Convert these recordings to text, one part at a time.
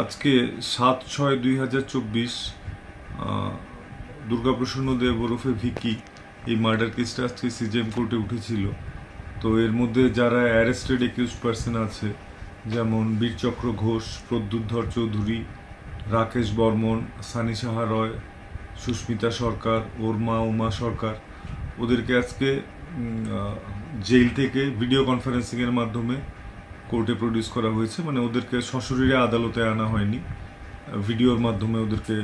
আজকে সাত ছয় দুই হাজার চব্বিশ দুর্গাপ্রসন্ন দেব ওরফে ভিকি এই মার্ডার কেসটা আজকে সিজিএম কোর্টে উঠেছিল। তো এর মধ্যে যারা অ্যারেস্টেড একিউজ পার্সন আছে, যেমন বীরচক্র ঘোষ প্রদ্যুৎ ধর চৌধুরী, রাকেশ বর্মন, সানি সাহা রয়, সুস্মিতা সরকার ওর মা উমা সরকার, ওদেরকে আজকে জেল থেকে ভিডিও কনফারেন্সিংয়ের মাধ্যমে কোর্টে প্রডিউস করা হয়েছে মানে ওদেরকে সশরীরে আদালতে আনা হয়নি। ভিডিওর মাধ্যমে ওদেরকে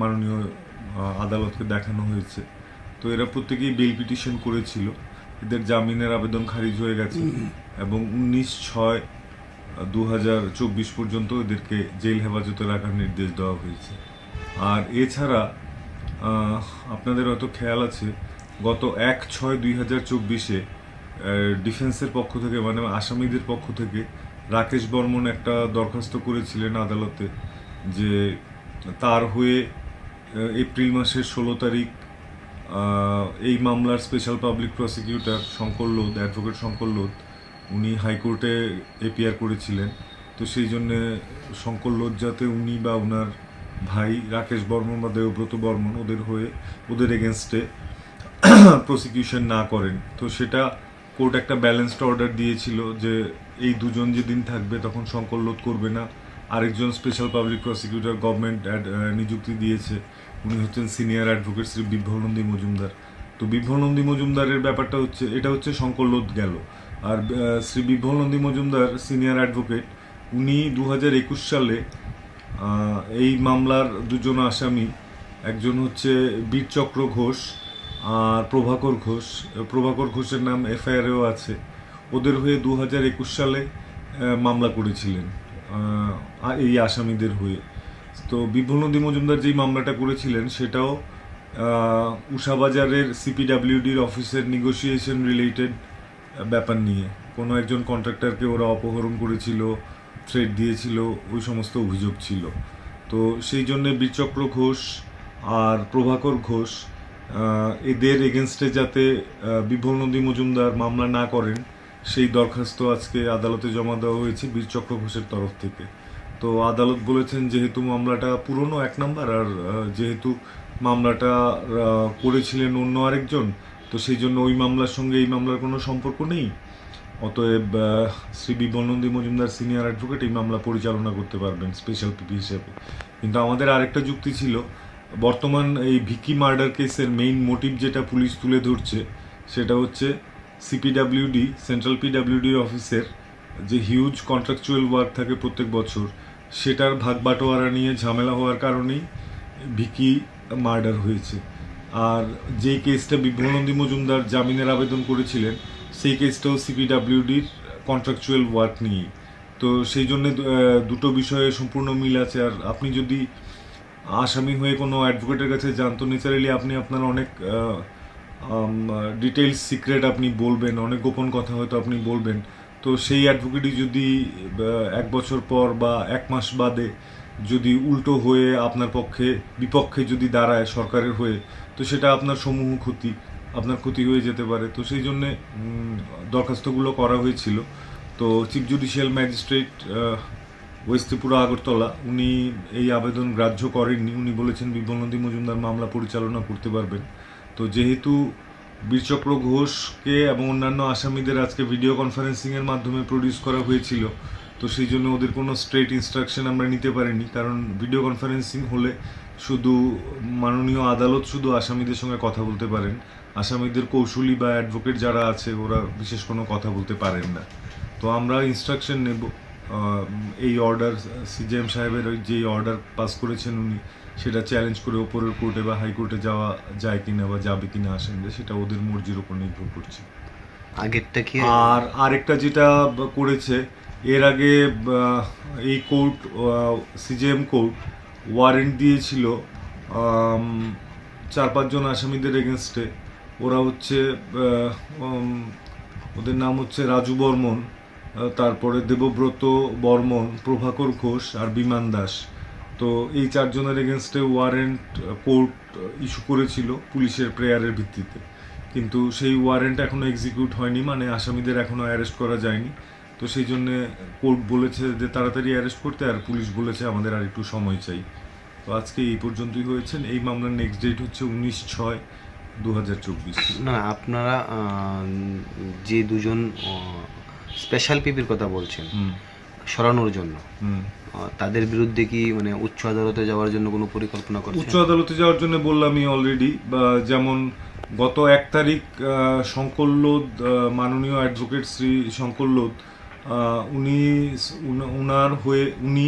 মাননীয় আদালতকে দেখানো হয়েছে। তো এরা প্রত্যেকেই বেল পিটিশন করেছিল। এদের জামিনের আবেদন খারিজ হয়ে গেছে এবং উনিশ ছয় দু হাজার চব্বিশ পর্যন্ত এদেরকে জেল হেফাজতে রাখার নির্দেশ দেওয়া হয়েছে। আর এছাড়া আপনাদের হয়তো খেয়াল আছে, গত এক ছয় দুই হাজার চব্বিশে ডিফেন্সের পক্ষ থেকে মানে আসামিদের পক্ষ থেকে রাকেশ বর্মন একটা দরখাস্ত করেছিলেন আদালতে যে তার হয়ে এপ্রিল মাসের ষোলো তারিখ এই মামলার special public prosecutor Shankar Lodh advocate Shankar Lodh, উনি হাইকোর্টে এপিআর করেছিলেন। তো সেই জন্যে শঙ্কর লোধ যাতে উনি বা ওনার ভাই রাকেশ বর্মন বা দেবব্রত বর্মন ওদের হয়ে, ওদের এগেনস্টে প্রসিকিউশন না করেন। তো সেটা কোর্ট একটা ব্যালেন্সড অর্ডার দিয়েছিল যে এই দুজন যেদিন থাকবে তখন সংকল্লোদ করবে না। আরেকজন স্পেশাল পাবলিক প্রসিকিউটর গভর্নমেন্ট নিযুক্তি দিয়েছে। উনি হচ্ছেন সিনিয়র অ্যাডভোকেট শ্রী বিভ্রনন্দী মজুমদার। তো বিভ্রনন্দী মজুমদারের ব্যাপারটা হচ্ছে, এটা হচ্ছে সংকল্লোদ গেল। আর শ্রী বিভ্রনন্দী মজুমদার সিনিয়র অ্যাডভোকেট উনি দু একুশ সালে এই মামলার দুজন আসামি, একজন হচ্ছে বীরচক্র ঘোষ আর প্রভাকর ঘোষ, প্রভাকর ঘোষের নাম এফআইআরেও আছে। ওদের হয়ে দু হাজার একুশ সালে মামলা করেছিলেন এই আসামিদের হয়ে। তো বিভ্রনদী মজুমদার যেই মামলাটা করেছিলেন, সেটাও উষাবাজারের সিপিডাব্লিউডির অফিসের নেগোসিয়েশন রিলেটেড ব্যাপার নিয়ে। কোনো একজন কন্ট্রাক্টরকে ওরা অপহরণ করেছিল থ্রেড দিয়েছিল, ওই সমস্ত অভিযোগ ছিল। তো সেই জন্যে বীরচক্র ঘোষ আর প্রভাকর ঘোষ এদের এগেনস্টে যাতে বিভোর নদী মজুমদার মামলা না করেন, সেই দরখাস্ত আজকে আদালতে জমা দেওয়া হয়েছে বীর চক্র ঘোষের তরফ থেকে। তো আদালত বলেছেন যেহেতু মামলাটা পুরনো এক নাম্বার, আর যেহেতু মামলাটা করেছিলেন অন্য আরেকজন, তো সেই জন্য ওই মামলার সঙ্গে এই মামলার কোনো সম্পর্ক নেই। অতএব শ্রী বিবনন্দী মজুমদার সিনিয়র অ্যাডভোকেট এই মামলা পরিচালনা করতে পারবেন স্পেশাল পিপি হিসেবে। কিন্তু আমাদের আরেকটা যুক্তি ছিল বর্তমান এই ভিকি মার্ডার কেসের মেইন মোটিভ যেটা পুলিশ তুলে ধরছে, সেটা হচ্ছে সিপিডাব্লিউডি সেন্ট্রাল পিডাব্লিউডির অফিসের যে হিউজ কন্ট্রাকচুয়াল ওয়ার্ক থাকে প্রত্যেক বছর, সেটার ভাগ বাটোয়ারা নিয়ে ঝামেলা হওয়ার কারণেই ভিকি মার্ডার হয়েছে। আর যেই কেসটা বিভ্রনন্দী মজুমদার জামিনের আবেদন করেছিলেন, সেই কেসটাও সিপিডাব্লিউডির কন্ট্রাকচুয়াল ওয়ার্ক নিয়ে তো সেই জন্য দুটো বিষয়ে সম্পূর্ণ মিল আছে। আর আপনি যদি আসামি হয়ে কোনো অ্যাডভোকেটের কাছে যান, তো ন্যাচারালি আপনি আপনার অনেক ডিটেলস সিক্রেট আপনি বলবেন, অনেক গোপন কথা হয়তো আপনি বলবেন। তো সেই অ্যাডভোকেটই যদি এক বছর পর বা এক মাস বাদে যদি উল্টো হয়ে আপনার পক্ষে, বিপক্ষে যদি দাঁড়ায় সরকারের হয়ে, তো সেটা আপনার সমূহ ক্ষতি, আপনার ক্ষতি হয়ে যেতে পারে। তো সেই জন্যে দরখাস্তগুলো করা হয়েছিল। তো chief judicial magistrate West Tripura Agartala. উনি এই আবেদন গ্রাহ্য করেননি। উনি বলেছেন বিবনন্দী মজুমদার মামলা পরিচালনা করতে পারবেন। তো যেহেতু বীরচক্র ঘোষকে এবং অন্যান্য আসামিদের আজকে ভিডিও কনফারেন্সিংয়ের মাধ্যমে প্রডিউস করা হয়েছিল, তো সেই জন্য ওদের কোনো স্ট্রেট ইনস্ট্রাকশন আমরা নিতে পারিনি। কারণ ভিডিও কনফারেন্সিং হলে শুধু মাননীয় আদালত, শুধু আসামিদের সঙ্গে কথা বলতে পারেন। আসামিদের কৌশলী বা অ্যাডভোকেট যারা আছে, ওরা বিশেষ কোনো কথা বলতে পারেন না। তো আমরা ইনস্ট্রাকশন নেব। এই অর্ডার সিজিএম সাহেবের ওই যে অর্ডার পাস করেছেন উনি সেটা চ্যালেঞ্জ করে ওপরের কোর্টে বা হাইকোর্টে যাওয়া যায় কিনা বা যাবে কিনা আসেন সেটা ওদের মর্জির উপর নির্ভর করছে। আগেরটা কি? আর আরেকটা যেটা করেছে এর আগে এই কোর্ট সিজিএম কোর্ট ওয়ারেন্ট দিয়েছিল চার পাঁচজন আসামিদের এগেনস্টে ওরা হচ্ছে ওদের নাম হচ্ছে রাজু বর্মন। তারপরে দেবব্রত, বর্মন, প্রভাকর ঘোষ আর বিমান দাস। তো এই চারজনের এগেনস্টে ওয়ারেন্ট কোর্ট ইস্যু করেছিল পুলিশের প্রেয়ারের ভিত্তিতে। কিন্তু সেই ওয়ারেন্ট এখনও এক্সিকিউট হয়নি মানে আসামিদের এখনও অ্যারেস্ট করা যায়নি। তো সেই জন্য কোর্ট বলেছে যে তাড়াতাড়ি অ্যারেস্ট করতে, আর পুলিশ বলেছে আমাদের আর একটু সময় চাই। তো আজকে এই পর্যন্তই হয়েছেন এই মামলার নেক্সট ডেট হচ্ছে উনিশ ছয়, দু হাজার চব্বিশ। না, আপনারা যে দুজন স্পেশাল পিপির কথা বলছেন। সরানোর জন্য। তাদের বিরুদ্ধে কি মানে উচ্চ আদালতে যাওয়ার জন্য কোনো পরিকল্পনা উচ্চ আদালতে যাওয়ার জন্য বললামই অলরেডি যেমন গত এক তারিখ আহ, শঙ্করলোদ মাননীয় অ্যাডভোকেট শ্রী শঙ্করলোদ উনি উনার হয়ে উনি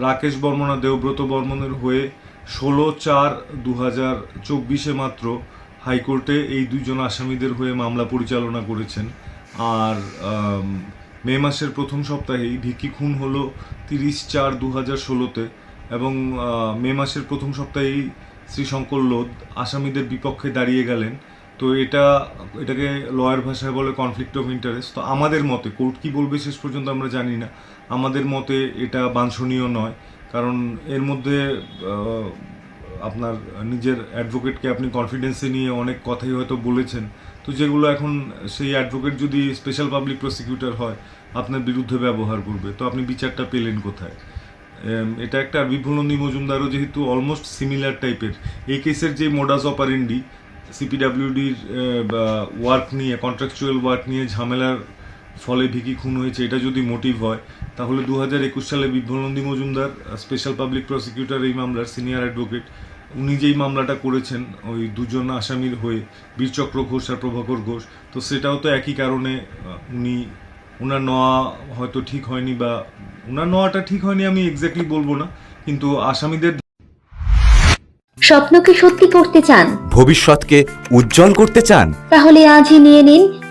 রাকেশ বর্মন দেবব্রত বর্মনের হয়ে ষোলো চার দু হাজার চব্বিশে মাত্র হাইকোর্টে এই দুজন আসামিদের হয়ে মামলা পরিচালনা করেছেন। আর মে মাসের প্রথম সপ্তাহেই ভিকি খুন হলো তিরিশ চার দু হাজার ষোলোতে এবং মে মাসের প্রথম সপ্তাহেই শ্রী শঙ্কর লোধ আসামিদের বিপক্ষে দাঁড়িয়ে গেলেন। তো এটা, এটাকে লয়ার ভাষায় বলে কনফ্লিক্ট অফ ইন্টারেস্ট তো আমাদের মতে, কোর্ট কি বলবে শেষ পর্যন্ত আমরা জানি না। আমাদের মতে এটা বাঞ্ছনীয় নয়। কারণ এর মধ্যে আপনার নিজের অ্যাডভোকেটকে আপনি কনফিডেন্সে নিয়ে অনেক কথাই হয়তো বলেছেন। তো যেগুলো এখন সেই অ্যাডভোকেট যদি স্পেশাল পাবলিক প্রসিকিউটর হয়, আপনার বিরুদ্ধে ব্যবহার করবে। তো আপনি বিচারটা পেলেন কোথায়? এটা একটা আর মজুমদারও যেহেতু অলমোস্ট সিমিলার টাইপের এই কেসের যে মোডাস অপারেন্ডি সিপিডাব্লিউডির ওয়ার্ক নিয়ে কন্ট্রাকচুয়াল ওয়ার্ক নিয়ে ঝামেলার ফলে ভিকি খুন হয়েছে, এটা যদি মোটিভ হয়, তাহলে দু হাজার একুশ সালে Bibhranandi Majumdar special public prosecutor এই মামলার সিনিয়র অ্যাডভোকেট উনি যেই মামলাটা করেছেন ওই দুজন আসামির হয়ে বীরচক্র ঘোষ আর প্রভাকর ঘোষ তো সেটাও তো একই কারণে উনি ওনার নেওয়া হয়তো ঠিক হয়নি বা ওনার নেওয়াটা ঠিক হয়নি আমি এক্স্যাক্টলি বলব না কিন্তু আসামিদের স্বপ্নকে সত্যি করতে চান। ভবিষ্যৎকে উজ্জ্বল করতে চান? তাহলে আজই নিয়ে নিন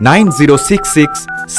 নাইন জিরো সিক্স সিক্স